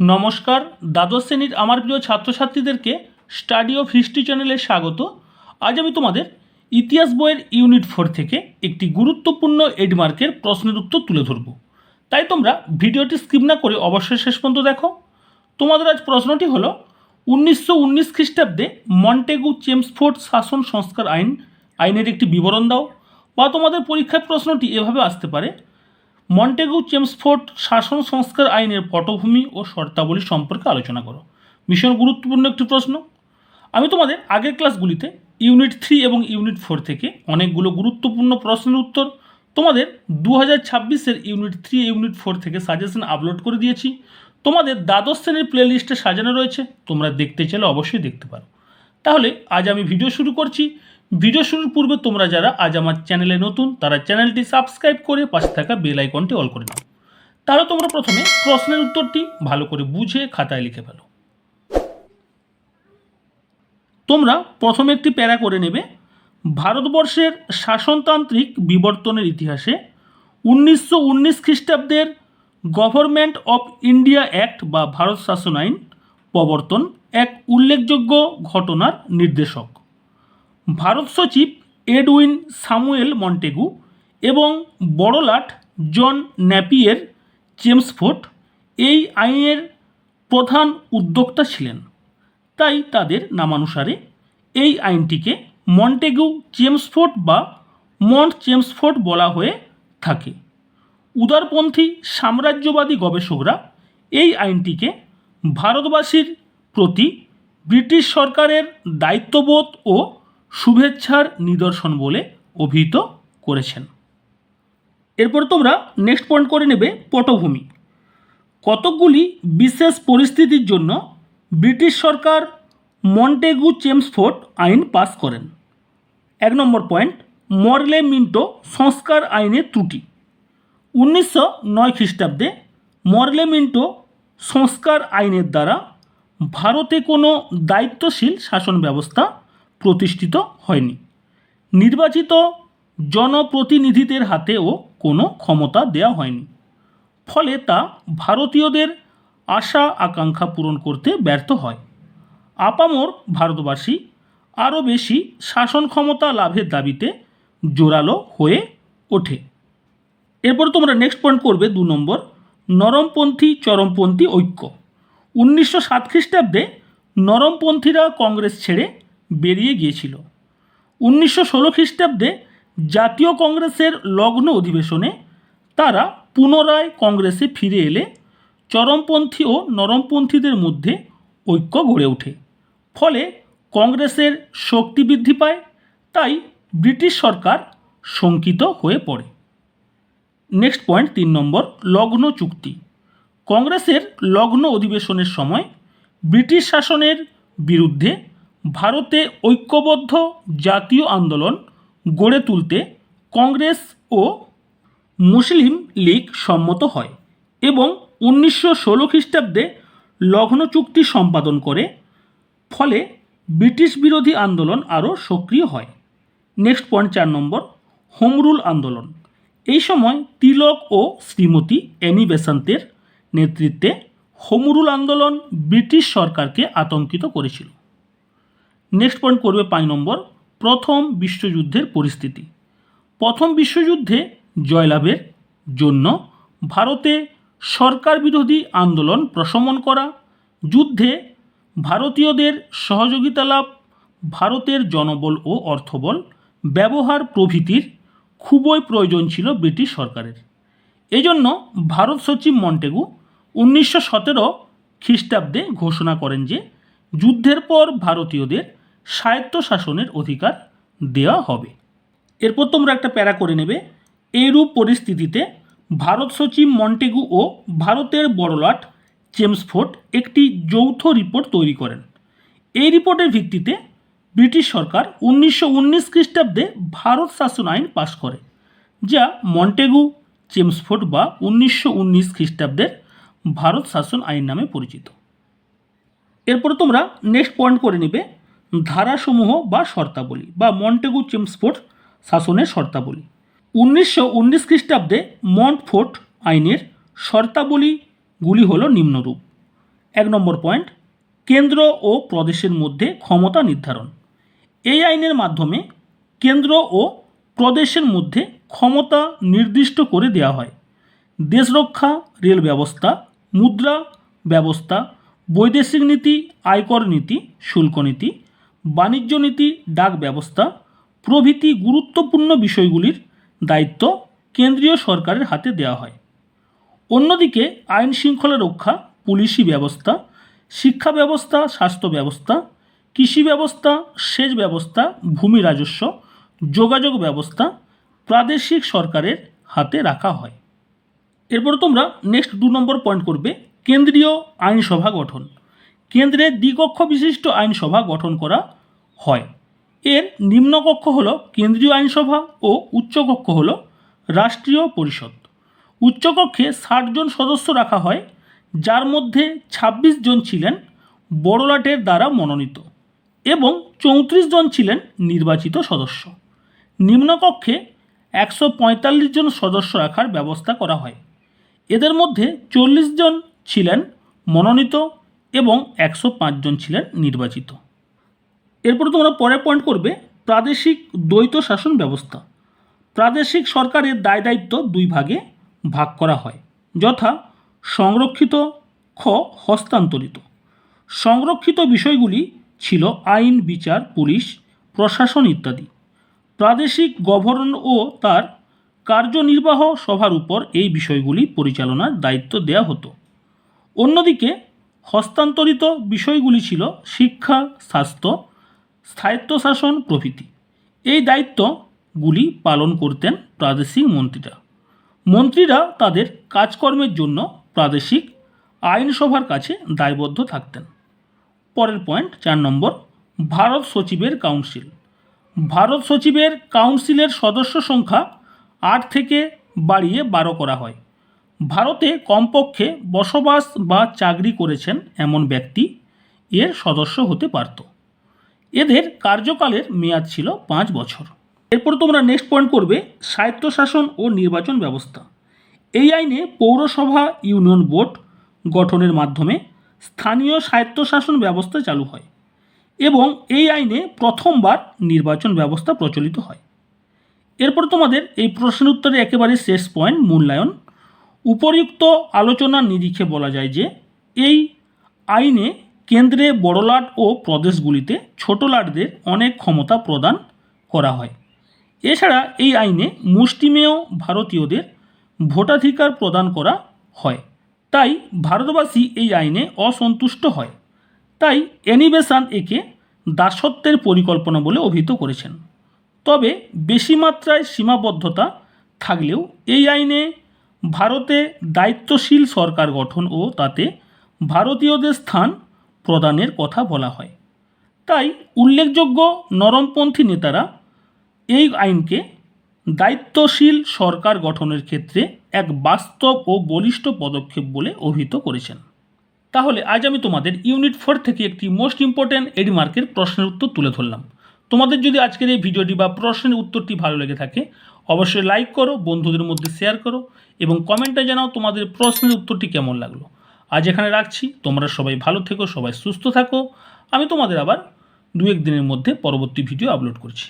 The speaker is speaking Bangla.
নমস্কার, দ্বাদশ শ্রেণির আমার প্রিয় ছাত্রছাত্রীদেরকে স্টাডি অফ হিস্ট্রি চ্যানেলে স্বাগত। আজ আমি তোমাদের ইতিহাস বইয়ের ইউনিট ফোর থেকে একটি গুরুত্বপূর্ণ এডমার্কের প্রশ্নের উত্তর তুলে ধরব। তাই তোমরা ভিডিওটি স্কিপ না করে অবশ্যই শেষ পর্যন্ত দেখো। তোমাদের আজ প্রশ্নটি হলো, উনিশশো উনিশ খ্রিস্টাব্দে মন্টেগু চেমসফোর্ড শাসন সংস্কার আইন, আইনের একটি বিবরণ দাও, বা তোমাদের পরীক্ষার প্রশ্নটি এভাবে আসতে পারে মন্টেগু চেমসফোর্ড শাসন সংস্কার আইনের পটভূমি ও শর্তাবলী সম্পর্কে আলোচনা করো। ভীষণ গুরুত্বপূর্ণ একটি প্রশ্ন। আমি তোমাদের আগের ক্লাসগুলিতে ইউনিট থ্রি এবং ইউনিট ফোর থেকে অনেকগুলো গুরুত্বপূর্ণ প্রশ্নের উত্তর তোমাদের দু হাজার ছাব্বিশের ইউনিট থ্রি, ইউনিট ফোর থেকে সাজেশন আপলোড করে দিয়েছি। তোমাদের দ্বাদশ শ্রেণির প্লে লিস্টে সাজানো রয়েছে। তোমরা দেখতে চাইলে অবশ্যই দেখতে পারো। তাহলে আজ আমি ভিডিও শুরু করছি। ভিডিও শুরুর পূর্বে তোমরা যারা আজ আমার চ্যানেলে নতুন, তারা চ্যানেলটি সাবস্ক্রাইব করে পাশে থাকা বেল আইকনটি অল করে নাও। তাহলে তোমরা প্রথমে প্রশ্নের উত্তরটি ভালো করে বুঝে খাতায় লিখে ফেলো। তোমরা প্রথমে একটি প্যারা করে নেবে। ভারতবর্ষের শাসনতান্ত্রিক বিবর্তনের ইতিহাসে উনিশশো উনিশ খ্রিস্টাব্দের গভর্নমেন্ট অফ ইন্ডিয়া অ্যাক্ট বা ভারত শাসন আইন প্রবর্তন এক উল্লেখযোগ্য ঘটনার নির্দেশক। ভারত সচিব এডউইন সামুয়েল মন্টেগু এবং বড়লাট জন ন্যাপিয়ের চেমসফোর্ড এই আইনের প্রধান উদ্যোক্তা ছিলেন। তাই তাদের নামানুসারে এই আইনটিকে মন্টেগু চেমসফোর্ড বা মন্ট চেমসফোর্ড বলা হয়ে থাকে। উদারপন্থী সাম্রাজ্যবাদী গবেষকরা এই আইনটিকে ভারতবাসীর প্রতি ব্রিটিশ সরকারের দায়িত্ববোধ ও শুভেচ্ছার নিদর্শন বলে অভিহিত করেছেন। এরপর তোমরা নেক্সট পয়েন্ট করে নেবে পটভূমি। কতকগুলি বিশেষ পরিস্থিতির জন্য ব্রিটিশ সরকার মন্টেগু চেমসফোর্ড আইন পাস করেন। এক নম্বর পয়েন্ট মরলে মিন্টো সংস্কার আইনের ত্রুটি। উনিশশো নয় খ্রিস্টাব্দে মরলে মিন্টো সংস্কার আইনের দ্বারা ভারতে কোনো দায়িত্বশীল শাসন ব্যবস্থা প্রতিষ্ঠিত হয়নি। নির্বাচিত জনপ্রতিনিধিদের হাতেও কোনো ক্ষমতা দেওয়া হয়নি। ফলে তা ভারতীয়দের আশা আকাঙ্ক্ষা পূরণ করতে ব্যর্থ হয়। আপামর ভারতবাসী আরও বেশি শাসন ক্ষমতা লাভের দাবিতে জোরালো হয়ে ওঠে। এরপর তোমরা নেক্সট পয়েন্ট করবে দু নম্বর, নরমপন্থী চরমপন্থী ঐক্য। উনিশশো সাত খ্রিস্টাব্দে নরমপন্থীরা কংগ্রেস ছেড়ে বেরিয়ে গিয়েছিল। উনিশশো ষোলো খ্রিস্টাব্দে জাতীয় কংগ্রেসের লগ্ন অধিবেশনে তারা পুনরায় কংগ্রেসে ফিরে এলে চরমপন্থী ও নরমপন্থীদের মধ্যে ঐক্য গড়ে ওঠে। ফলে কংগ্রেসের শক্তি বৃদ্ধি পায়, তাই ব্রিটিশ সরকার শঙ্কিত হয়ে পড়ে। নেক্সট পয়েন্ট, তিন নম্বর, লগ্ন চুক্তি। কংগ্রেসের লগ্ন অধিবেশনের সময় ব্রিটিশ শাসনের বিরুদ্ধে ভারতে ঐক্যবদ্ধ জাতীয় আন্দোলন গড়ে তুলতে কংগ্রেস ও মুসলিম লীগ সম্মত হয় এবং উনিশশো ষোলো খ্রিস্টাব্দে লগ্ন চুক্তি সম্পাদন করে, ফলে ব্রিটিশ বিরোধী আন্দোলন আরও সক্রিয় হয়। নেক্সট পয়েন্ট চার নম্বর হোম রুল আন্দোলন। এই সময় তিলক ও শ্রীমতী অ্যানি বেসান্তের নেতৃত্বে হোম রুল আন্দোলন ব্রিটিশ সরকারকে আতঙ্কিত করেছিল। নেক্সট পয়েন্ট করবে পাঁচ নম্বর, প্রথম বিশ্বযুদ্ধের পরিস্থিতি। প্রথম বিশ্বযুদ্ধে জয়লাভের জন্য ভারতে সরকার বিরোধী আন্দোলন প্রশমন করা, যুদ্ধে ভারতীয়দের সহযোগিতা লাভ, ভারতের জনবল ও অর্থবল ব্যবহার প্রভৃতির খুবই প্রয়োজন ছিল ব্রিটিশ সরকারের। এজন্য ভারত সচিব মন্টেগু উনিশশো সতেরো খ্রিস্টাব্দে ঘোষণা করেন যে, যুদ্ধের পর ভারতীয়দের স্বায়ত্ত শাসনের অধিকার দেওয়া হবে। এরপর তোমরা একটা প্যারা করে নেবে। এইরূপ পরিস্থিতিতে ভারত সচিব মন্টেগু ও ভারতের বড়লাট চেমসফোর্ড একটি যৌথ রিপোর্ট তৈরি করেন। এই রিপোর্টের ভিত্তিতে ব্রিটিশ সরকার উনিশশো উনিশ খ্রিস্টাব্দে ভারত শাসন আইন পাশ করে, যা মন্টেগু চেমসফোর্ড বা উনিশশো উনিশ খ্রিস্টাব্দের ভারত শাসন আইন নামে পরিচিত। এরপর তোমরা নেক্সট পয়েন্ট করে নেবে ধারাসমূহ বা শর্তাবলী বা মন্টেগু চেমসফোর্ড শাসনের শর্তাবলী। উনিশশো উনিশ খ্রিস্টাব্দে মন্টফোর্ট আইনের শর্তাবলীগুলি হল নিম্নরূপ। এক নম্বর পয়েন্ট, কেন্দ্র ও প্রদেশের মধ্যে ক্ষমতা নির্ধারণ। এই আইনের মাধ্যমে কেন্দ্র ও প্রদেশের মধ্যে ক্ষমতা নির্দিষ্ট করে দেওয়া হয়। দেশরক্ষা রেল ব্যবস্থা, মুদ্রা ব্যবস্থা, বৈদেশিক নীতি, আয়কর নীতি, শুল্ক নীতি বাণিজ্য নীতি, ডাক ব্যবস্থা, প্রভৃতি গুরুত্বপূর্ণ বিষয়গুলির দায়িত্ব কেন্দ্রীয় সরকারের হাতে দেওয়া হয়। অন্যদিকে আইন শৃঙ্খলা রক্ষা, পুলিশি ব্যবস্থা, শিক্ষা ব্যবস্থা, স্বাস্থ্য ব্যবস্থা, কৃষি ব্যবস্থা, সেচ ব্যবস্থা, ভূমি রাজস্ব, যোগাযোগ ব্যবস্থা প্রাদেশিক সরকারের হাতে রাখা হয়। এরপর তোমরা নেক্সট দু নম্বর পয়েন্ট করবে, কেন্দ্রীয় আইনসভা গঠন। কেন্দ্রে দ্বিকক্ষ বিশিষ্ট আইনসভা গঠন করা হয়। এর নিম্নকক্ষ হল কেন্দ্রীয় আইনসভা ও উচ্চকক্ষ হল রাষ্ট্রীয় পরিষদ। উচ্চকক্ষে ষাট জন সদস্য রাখা হয়, যার মধ্যে ২৬ জন ছিলেন বড়লাটের দ্বারা মনোনীত এবং চৌত্রিশ জন ছিলেন নির্বাচিত সদস্য। নিম্নকক্ষে একশো পঁয়তাল্লিশ জন সদস্য রাখার ব্যবস্থা করা হয়। এদের মধ্যে চল্লিশ জন ছিলেন মনোনীত এবং একশো জন ছিলেন নির্বাচিত। এরপর তোমরা পরে পয়েন্ট করবে, প্রাদেশিক দ্বৈত শাসন ব্যবস্থা। প্রাদেশিক সরকারের দায় দায়িত্ব দুই ভাগে ভাগ করা হয়, যথা সংরক্ষিত খ হস্তান্তরিত। সংরক্ষিত বিষয়গুলি ছিল আইন, বিচার, পুলিশ, প্রশাসন ইত্যাদি। প্রাদেশিক গভর্নর ও তার কার্যনির্বাহ সভার উপর এই বিষয়গুলি পরিচালনার দায়িত্ব দেওয়া হতো। অন্যদিকে হস্তান্তরিত বিষয়গুলি ছিল শিক্ষা, স্বাস্থ্য, স্থায়িত্বশাসন, প্রভৃতি। এই দায়িত্বগুলি পালন করতেন প্রাদেশিক মন্ত্রীরা। মন্ত্রীরা তাদের কাজকর্মের জন্য প্রাদেশিক আইনসভার কাছে দায়বদ্ধ থাকতেন। পরের পয়েন্ট, চার নম্বর, ভারত সচিবের কাউন্সিল। ভারত সচিবের কাউন্সিলের সদস্য সংখ্যা আট থেকে বাড়িয়ে বারো করা হয়। ভারতে কমপক্ষে বসবাস বা চাকরি করেছেন এমন ব্যক্তি এর সদস্য হতে পারত। এদের কার্যকালের মেয়াদ ছিল পাঁচ বছর। এরপর তোমরা নেক্সট পয়েন্ট করবে, স্বায়ত্তশাসন ও নির্বাচন ব্যবস্থা। এই আইনে পৌরসভা ইউনিয়ন বোর্ড গঠনের মাধ্যমে স্থানীয় স্বায়ত্তশাসন ব্যবস্থা চালু হয় এবং এই আইনে প্রথমবার নির্বাচন ব্যবস্থা প্রচলিত হয়। এরপর তোমাদের এই প্রশ্নের উত্তরে একেবারে শেষ পয়েন্ট মূল্যায়ন উপরিউক্ত আলোচনার নিরিখে বলা যায় যে, এই আইনে কেন্দ্রে বড়লাট ও প্রদেশগুলিতে ছোট লাটদের অনেক ক্ষমতা প্রদান করা হয়। এছাড়া এই আইনে মুষ্টিমেয় ভারতীয়দের ভোটাধিকার প্রদান করা হয়। তাই ভারতবাসী এই আইনে অসন্তুষ্ট হয়। তাই অ্যানিবেশান একে দাসত্বের পরিকল্পনা বলে অভিহিত করেছেন। তবে বেশি মাত্রায় সীমাবদ্ধতা থাকলেও এই আইনে ভারতে দায়িত্বশীল সরকার গঠন ও তাতে ভারতীয়দের স্থান প্রদানের কথা বলা হয়। তাই উল্লেখযোগ্য নরমপন্থী নেতারা এই আইনকে দায়িত্বশীল সরকার গঠনের ক্ষেত্রে এক বাস্তব ও বলিষ্ঠ পদক্ষেপ বলে অভিহিত করেছেন। তাহলে আজ আমি তোমাদের ইউনিট ফোর থেকে একটি মোস্ট ইম্পর্ট্যান্ট এডি মার্কের প্রশ্নের উত্তর তুলে ধরলাম। তোমাদের যদি আজকের এই ভিডিওটি বা প্রশ্নের উত্তরটি ভালো লেগে থাকে অবশ্যই লাইক করো, বন্ধুদের মধ্যে শেয়ার করো এবং কমেন্টে জানাও তোমাদের প্রশ্নের উত্তরটি কেমন লাগল। আজ এখানে রাখছি, তোমরা সবাই ভালো থেকো, সবাই সুস্থ থাকো। আমি তোমাদের আবার দু এক দিনের মধ্যে পরবর্তী ভিডিও আপলোড করছি।